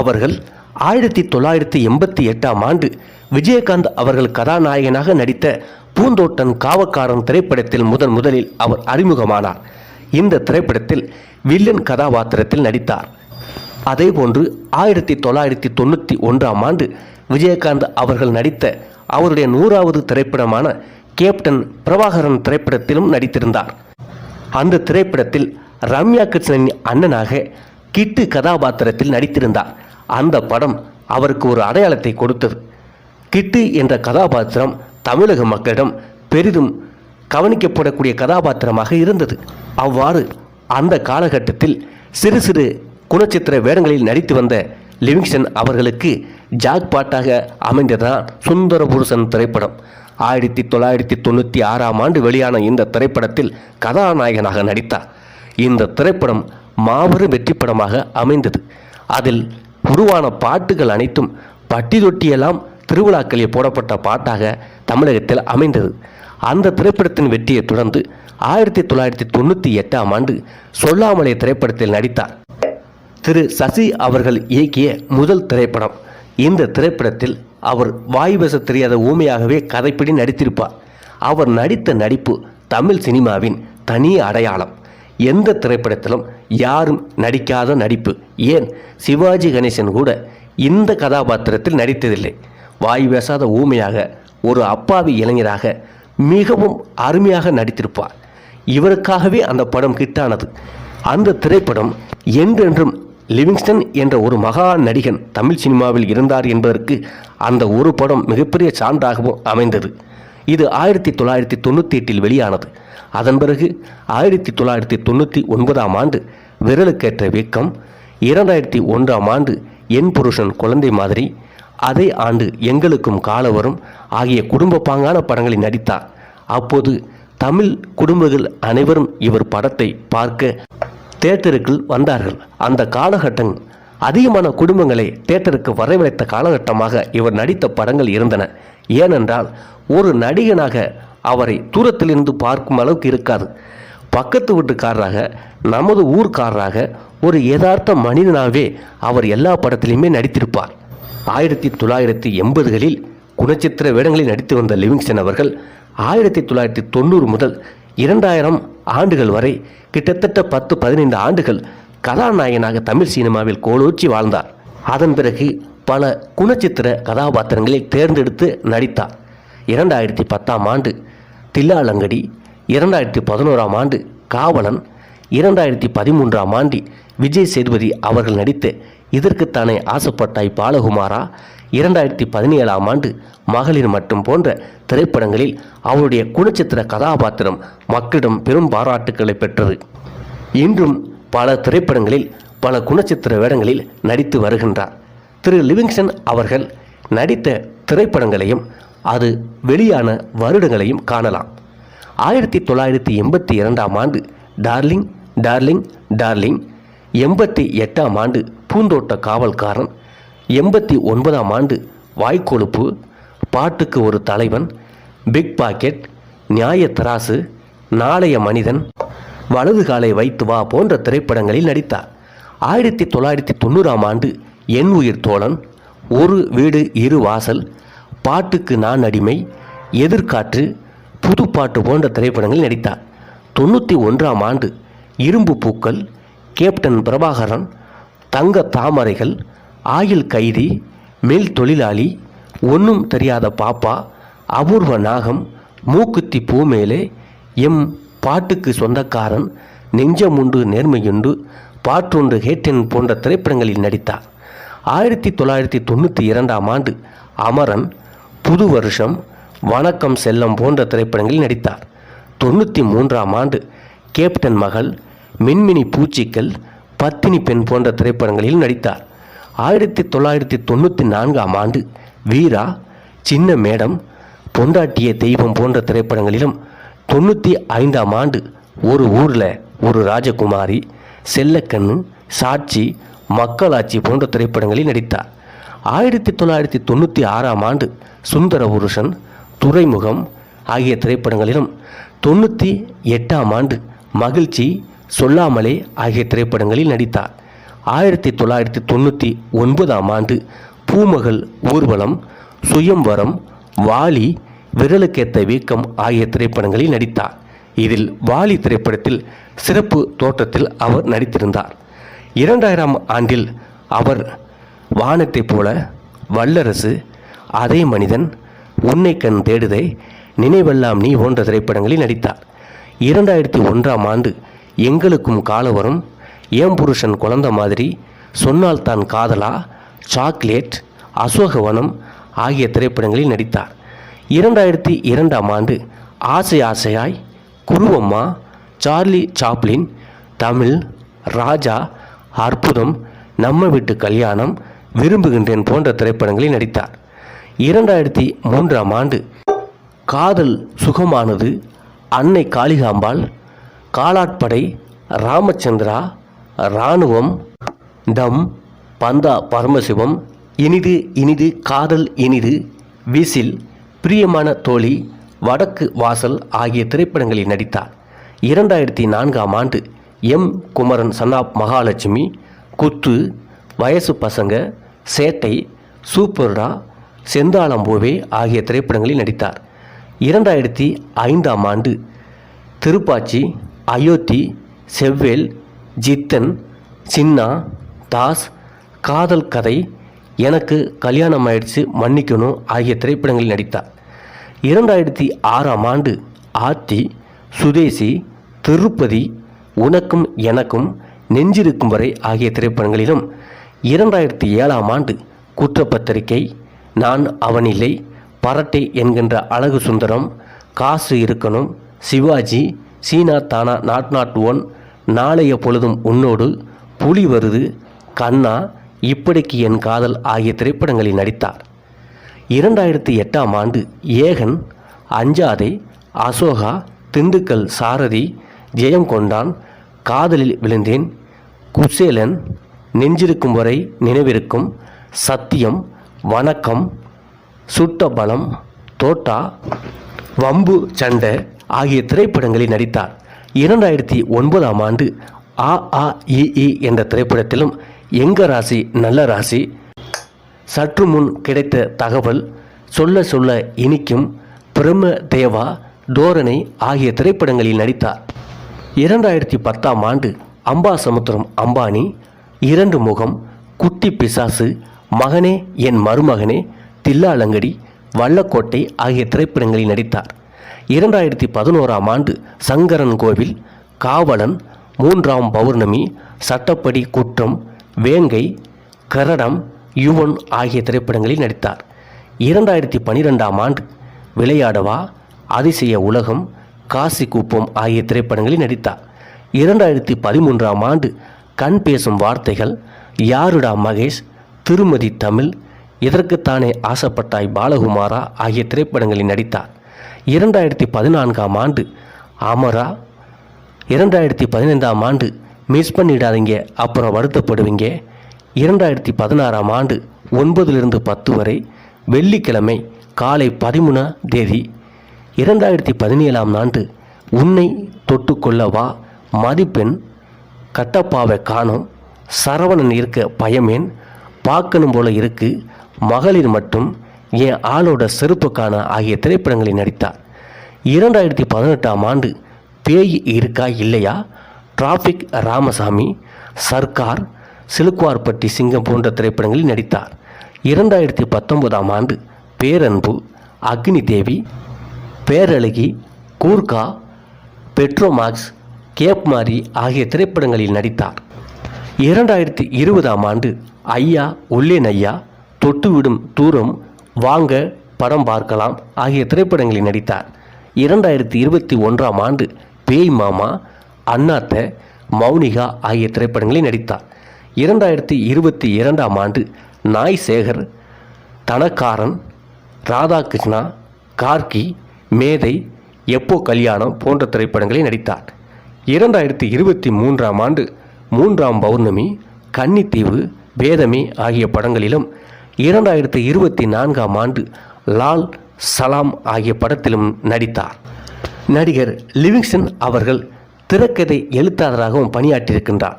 அவர்கள் ஆயிரத்தி தொள்ளாயிரத்தி எண்பத்தி எட்டாம் ஆண்டு விஜயகாந்த் அவர்கள் கதாநாயகனாக நடித்த பூந்தோட்டன் காவக்காரன் திரைப்படத்தில் முதன் முதலில் அவர் அறிமுகமானார். இந்த திரைப்படத்தில் வில்லன் கதாபாத்திரத்தில் நடித்தார். அதேபோன்று ஆயிரத்தி தொள்ளாயிரத்தி தொண்ணூற்றி ஒன்றாம் ஆண்டு விஜயகாந்த் அவர்கள் நடித்த அவருடைய நூறாவது திரைப்படமான கேப்டன் பிரபாகரன் திரைப்படத்திலும் நடித்திருந்தார். அந்த திரைப்படத்தில் ரம்யா கிருஷ்ணனின் அண்ணனாக கிட்டு கதாபாத்திரத்தில் நடித்திருந்தார். அந்த படம் அவருக்கு ஒரு அடையாளத்தை கொடுத்தது. கிட்டு என்ற கதாபாத்திரம் தமிழக மக்களிடம் பெரிதும் கவனிக்கப்படக்கூடிய கதாபாத்திரமாக இருந்தது. அவ்வாறு அந்த காலகட்டத்தில் சிறு சிறு குணச்சித்திர வேடங்களில் நடித்து வந்த லிவிங்ஸ்டன் அவர்களுக்கு ஜாக்பாட்டாக அமைந்ததுதான் சுந்தரபுருஷன் திரைப்படம். ஆயிரத்தி தொள்ளாயிரத்தி தொண்ணூற்றி ஆறாம் ஆண்டு வெளியான இந்த திரைப்படத்தில் கதாநாயகனாக நடித்தார். இந்த திரைப்படம் மாபெரும் வெற்றி படமாக அமைந்தது. அதில் உருவான பாட்டுகள் அனைத்தும் பட்டி தொட்டியெல்லாம் திருவிழாக்களில் போடப்பட்ட பாட்டாக தமிழகத்தில் அமைந்தது. அந்த திரைப்படத்தின் வெற்றியை தொடர்ந்து ஆயிரத்தி தொள்ளாயிரத்தி தொண்ணூற்றி எட்டாம் ஆண்டு சொல்லாமலே திரைப்படத்தில் நடித்தார். திரு சசி அவர்கள் இயக்கிய முதல் திரைப்படம். இந்த திரைப்படத்தில் அவர் வாய் பேச தெரியாத ஊமையாகவே கதைப்படி நடித்திருப்பார். அவர் நடித்த நடிப்பு தமிழ் சினிமாவின் தனி அடையாளம். எந்த திரைப்படத்திலும் யாரும் நடிக்காத நடிப்பு. ஏன்? சிவாஜி கணேசன் கூட இந்த கதாபாத்திரத்தில் நடித்ததில்லை. வாய் பேசாத ஊமையாக ஒரு அப்பாவி இளைஞராக மிகவும் அருமையாக நடித்திருப்பார். இவருக்காகவே அந்த படம் ஹிட்டானது. அந்த திரைப்படம் என்றென்றும் லிவிங்ஸ்டன் என்ற ஒரு மகா நடிகன் தமிழ் சினிமாவில் இருந்தார் என்பதற்கு அந்த ஒரு படம் மிகப்பெரிய சான்றாகவும் அமைந்தது. இது ஆயிரத்தி தொள்ளாயிரத்தி தொண்ணூற்றி எட்டில் வெளியானது. அதன் பிறகு ஆயிரத்தி தொள்ளாயிரத்தி தொண்ணூற்றி ஒன்பதாம் ஆண்டு விரலுக்கேற்ற வீக்கம் இரண்டாயிரத்தி ஒன்றாம் ஆண்டு என் புருஷன் குழந்தை மாதிரி அதே ஆண்டு எங்களுக்கும் காலவரும் ஆகிய குடும்ப பாங்கான படங்களில் நடித்தார். அப்போது தமிழ் குடும்பங்கள் அனைவரும் இவர் படத்தை பார்க்க தேட்டருக்குள் வந்தார்கள். அந்த காலகட்டம் அதிகமான குடும்பங்களை தேட்டருக்கு வரவழைத்த காலகட்டமாக இவர் நடித்த படங்கள் இருந்தன. ஏனென்றால் ஒரு நடிகனாக அவரை தூரத்திலிருந்து பார்க்கும் அளவுக்கு இருக்காது. பக்கத்து வீட்டுக்காரராக நமது ஊர்க்காரராக ஒரு யதார்த்த மனிதனாகவே அவர் எல்லா படத்திலையுமே நடித்திருப்பார். ஆயிரத்தி தொள்ளாயிரத்தி எண்பதுகளில் குணச்சித்திர வேடங்களில் நடித்து வந்த லிவிங்ஸ்டன் அவர்கள் ஆயிரத்தி தொள்ளாயிரத்தி தொண்ணூறு முதல் இரண்டாயிரம் ஆண்டுகள் வரை கிட்டத்தட்ட பத்து பதினைந்து ஆண்டுகள் கதாநாயகனாக தமிழ் சினிமாவில் கோலூச்சி வாழ்ந்தார். அதன் பிறகு பல குணச்சித்திர கதாபாத்திரங்களில் தேர்ந்தெடுத்து நடித்தார். இரண்டாயிரத்தி பத்தாம் ஆண்டு தில்லாலங்கடி இரண்டாயிரத்தி பதினோராம் ஆண்டு காவலன் இரண்டாயிரத்தி பதிமூன்றாம் ஆண்டு விஜய் சேதுபதி அவர்கள் நடித்த இதற்குத்தானே ஆசைப்பட்டாய் பாலகுமாரா இரண்டாயிரத்தி பதினேழாம் ஆண்டு மகளிர் மட்டும் போன்ற திரைப்படங்களில் அவருடைய குணச்சித்திர கதாபாத்திரம் மக்களிடம் பெரும் பாராட்டுக்களை பெற்றது. இன்றும் பல திரைப்படங்களில் பல குணச்சித்திர வேடங்களில் நடித்து வருகின்றார். திரு லிவிங்ஸ்டன் அவர்கள் நடித்த திரைப்படங்களையும் அது வெளியான வருடங்களையும் காணலாம். ஆயிரத்தி தொள்ளாயிரத்தி எண்பத்தி இரண்டாம் ஆண்டு டார்லிங் டார்லிங் டார்லிங். எண்பத்தி எட்டாம் ஆண்டு பூந்தோட்ட காவல்காரன். எண்பத்தி ஒன்பதாம் ஆண்டு வாய்க்கொழுப்பு. பாட்டுக்கு ஒரு தலைவன். பிக் பாக்கெட் நியாய தராசு நாளைய மனிதன். வலது காலை வைத்து வா போன்ற திரைப்படங்களில் நடித்தார். ஆயிரத்தி தொள்ளாயிரத்தி தொண்ணூறாம் ஆண்டு என் உயிர் தோழன் ஒரு வீடு இரு வாசல் பாட்டுக்கு நான் அடிமை எதிர்காற்று புதுப்பாட்டு போன்ற திரைப்படங்களில் நடித்தார். தொண்ணூற்றி ஒன்றாம் ஆண்டு இரும்பு பூக்கள் கேப்டன் பிரபாகரன் தங்க தாமரைகள் ஆயில் கைதி மேல் தொழிலாளி ஒன்றும் தெரியாத பாப்பா அபூர்வ நாகம் மூக்குத்தி பூமேலே எம் பாட்டுக்கு சொந்தக்காரன் நெஞ்சமுண்டு நேர்மையுண்டு பாற்றொன்று ஹேட்டன் போன்ற திரைப்படங்களில் நடித்தார். ஆயிரத்தி தொள்ளாயிரத்தி தொண்ணூற்றி இரண்டாம் ஆண்டு அமரன் புது வருஷம் வணக்கம் செல்லம் போன்ற திரைப்படங்களில் நடித்தார். தொண்ணூற்றி மூன்றாம் ஆண்டு கேப்டன் மகள் மின்மினி பூச்சிக்கள் பத்தினி பெண் போன்ற திரைப்படங்களில் நடித்தார். ஆயிரத்தி தொள்ளாயிரத்தி தொண்ணூற்றி நான்காம் ஆண்டு வீரா சின்ன மேடம் பொண்டாட்டிய தெய்வம் போன்ற திரைப்படங்களிலும் தொண்ணூற்றி ஐந்தாம் ஆண்டு ஒரு ஊரில் ஒரு ராஜகுமாரி செல்லக்கண்ணு சாட்சி மக்களாட்சி போன்ற திரைப்படங்களில் நடித்தார். ஆயிரத்தி தொள்ளாயிரத்தி தொண்ணூற்றி ஆறாம் ஆண்டு சுந்தர புருஷன் துறைமுகம் ஆகிய திரைப்படங்களிலும் தொண்ணூற்றி எட்டாம் ஆண்டு மகிழ்ச்சி சொல்லாமலே ஆகிய திரைப்படங்களில் நடித்தார். ஆயிரத்தி தொள்ளாயிரத்தி தொண்ணூற்றி ஒன்பதாம் ஆண்டு பூமகள் ஊர்வலம் சுயம்வரம் வாலி விரலுக்கேத்த வீக்கம் ஆகிய திரைப்படங்களில் நடித்தார். இதில் வாலி திரைப்படத்தில் சிறப்பு தோற்றத்தில் அவர் நடித்திருந்தார். இரண்டாயிரம் ஆண்டில் அவர் வானத்தைப் போல வல்லரசு அதே மனிதன் உன்னை கண் தேடுதை நினைவெல்லாம் நீ போன்ற திரைப்படங்களில் நடித்தார். இரண்டாயிரத்தி ஒன்றாம் ஆண்டு எங்களுக்கும் காலவரும் ஏம் புருஷன் குழந்த மாதிரி சொன்னால் தான் காதலா சாக்லேட் அசோகவனம் ஆகிய திரைப்படங்களில் நடித்தார். இரண்டாயிரத்தி இரண்டாம் ஆண்டு ஆசை ஆசையாய் குருவம்மா சார்லி சாப்ளின் தமிழ் ராஜா அற்புதம் நம்ம வீட்டு கல்யாணம் விரும்புகின்றேன் போன்ற திரைப்படங்களில் நடித்தார். இரண்டாயிரத்தி மூன்றாம் ஆண்டு காதல் சுகமானது அன்னை காளிகாம்பாள் காலாட்படை ராமச்சந்திரா இராணுவம் தம் பந்தா பரமசிவம் இனிது இனிது காதல் இனிது விசில் பிரியமான தோழி வடக்கு வாசல் ஆகிய திரைப்படங்களில் நடித்தார். இரண்டாயிரத்தி நான்காம் ஆண்டு எம். குமரன் சன்னாப் மகாலட்சுமி குத்து வயசு பசங்க சேட்டை சூப்பர்டா செந்தாளம்பூவே ஆகிய திரைப்படங்களில் நடித்தார். இரண்டாயிரத்தி ஐந்தாம் ஆண்டு திருப்பாச்சி அயோத்தி செவ்வேல் ஜித்தன் சின்னா தாஸ் காதல் கதை எனக்கு கல்யாணம் ஆயிடுச்சு மன்னிக்கணும் ஆகிய திரைப்படங்களில் நடித்தார் இரண்டாயிரத்தி ஆறாம் ஆண்டு ஆத்தி சுதேசி திருப்பதி உனக்கும் எனக்கும் நெஞ்சிருக்கும் வரை ஆகிய திரைப்படங்களிலும் இரண்டாயிரத்தி ஏழாம் ஆண்டு குற்றப்பத்திரிகை நான் அவனில்லை பரட்டை என்கின்ற அழகு சுந்தரம் காசு இருக்கணும் சிவாஜி சீனா தானா நாட் நாட் ஒன் நாளைய பொழுதும் உன்னோடு புலி வருது கண்ணா இப்படிக்கு என் காதல் ஆகிய திரைப்படங்களில் நடித்தார். இரண்டாயிரத்தி எட்டாம் ஆண்டு ஏகன் அஞ்சாதே அசோகா திண்டுக்கல் சாரதி ஜெயம் கொண்டான் காதலில் விழுந்தேன். குசேலன் நெஞ்சிருக்கும் வரை நினைவிருக்கும் சத்தியம் வணக்கம் சுட்ட பலம் தோட்டா வம்பு சண்டை ஆகிய திரைப்படங்களில் நடித்தார். இரண்டாயிரத்தி ஒன்பதாம் ஆண்டு ஆ ஆ இ இ என்ற திரைப்படத்திலும் எங்க ராசி? நல்ல ராசி. சற்று முன் கிடைத்த தகவல் சொல்ல சொல்ல இனிக்கும் பிரம தேவா தோரணை ஆகிய திரைப்படங்களில் நடித்தார். இரண்டாயிரத்தி பத்தாம் ஆண்டு அம்பா சமுத்திரம் அம்பானி இரண்டு முகம் குட்டி பிசாசு மகனே என் மருமகனே தில்லாலங்கடி வல்லக்கோட்டை ஆகிய திரைப்படங்களில் நடித்தார். இரண்டாயிரத்தி பதினோராம் ஆண்டு சங்கரன் கோவில் காவலன் மூன்றாம் பௌர்ணமி சட்டப்படி குற்றம் வேங்கை கரடம் யுவன் ஆகிய திரைப்படங்களில் நடித்தார். இரண்டாயிரத்தி பனிரெண்டாம் ஆண்டு விளையாடவா அதிசய உலகம் காசி குப்பம் ஆகிய திரைப்படங்களில் நடித்தார். இரண்டாயிரத்தி பதிமூன்றாம் ஆண்டு கண் பேசும் வார்த்தைகள் யாருடா மகேஷ் திருமதி தமிழ் இதற்குத்தானே ஆசைப்பட்டாய் பாலகுமாரா ஆகிய திரைப்படங்களில் நடித்தார். இரண்டாயிரத்தி பதினான்காம் ஆண்டு அமரா இரண்டாயிரத்தி பதினைந்தாம் ஆண்டு மிஸ் பண்ணிடாதீங்க அப்புறம் வருத்தப்படுவீங்க. இரண்டாயிரத்தி பதினாறாம் ஆண்டு ஒன்பதிலிருந்து பத்து வரை வெள்ளிக்கிழமை காலை பதிமூணாம் தேதி. இரண்டாயிரத்தி பதினேழாம் ஆண்டு உன்னை தொட்டுக்கொள்ள வா மதிப்பெண் கட்டப்பாவை காணோம். சரவணன் இருக்க பயமேன் பார்க்கணும் போல இருக்கு. மகளிர் மட்டும் என் ஆளோட செருப்புக்கான ஆகிய திரைப்படங்களில் நடித்தார். இரண்டாயிரத்தி பதினெட்டாம் ஆண்டு பேய் இருக்கா இல்லையா? டிராஃபிக் ராமசாமி சர்க்கார் சிலுக்குவார்பட்டி சிங்கம் போன்ற திரைப்படங்களில் நடித்தார். இரண்டாயிரத்தி பத்தொன்பதாம் ஆண்டு பேரன்பு அக்னி தேவி பேரழகி கூர்கா பெட்ரோமாக்ஸ் கேப்மாரி ஆகிய திரைப்படங்களில் நடித்தார். இரண்டாயிரத்தி இருபதாம் ஆண்டு ஐயா உள்ளேன் ஐயா தொட்டுவிடும் தூரம் வாங்க படம் பார்க்கலாம் ஆகிய திரைப்படங்களில் நடித்தார். இரண்டாயிரத்தி இருபத்தி ஒன்றாம் ஆண்டு பேய் மாமா அண்ணாத்த மௌனிகா ஆகிய திரைப்படங்களில் நடித்தார். இரண்டாயிரத்தி இருபத்தி இரண்டாம் ஆண்டு நாய் சேகர் தனக்காரன் ராதாகிருஷ்ணா கார்கி மேதை எப்போ கல்யாணம் போன்ற திரைப்படங்களில் நடித்தார். இரண்டாயிரத்தி இருபத்தி மூன்றாம் ஆண்டு மூன்றாம் பௌர்ணமி கன்னித்தீவு வேதமே ஆகிய படங்களிலும் இரண்டாயிரத்தி இருபத்தி நான்காம் ஆண்டு லால் சலாம் ஆகிய படத்திலும் நடித்தார். நடிகர் லிவிங்ஸ்டன் அவர்கள் திரைக்கதை எழுத்தாளராகவும் பணியாற்றியிருக்கின்றார்.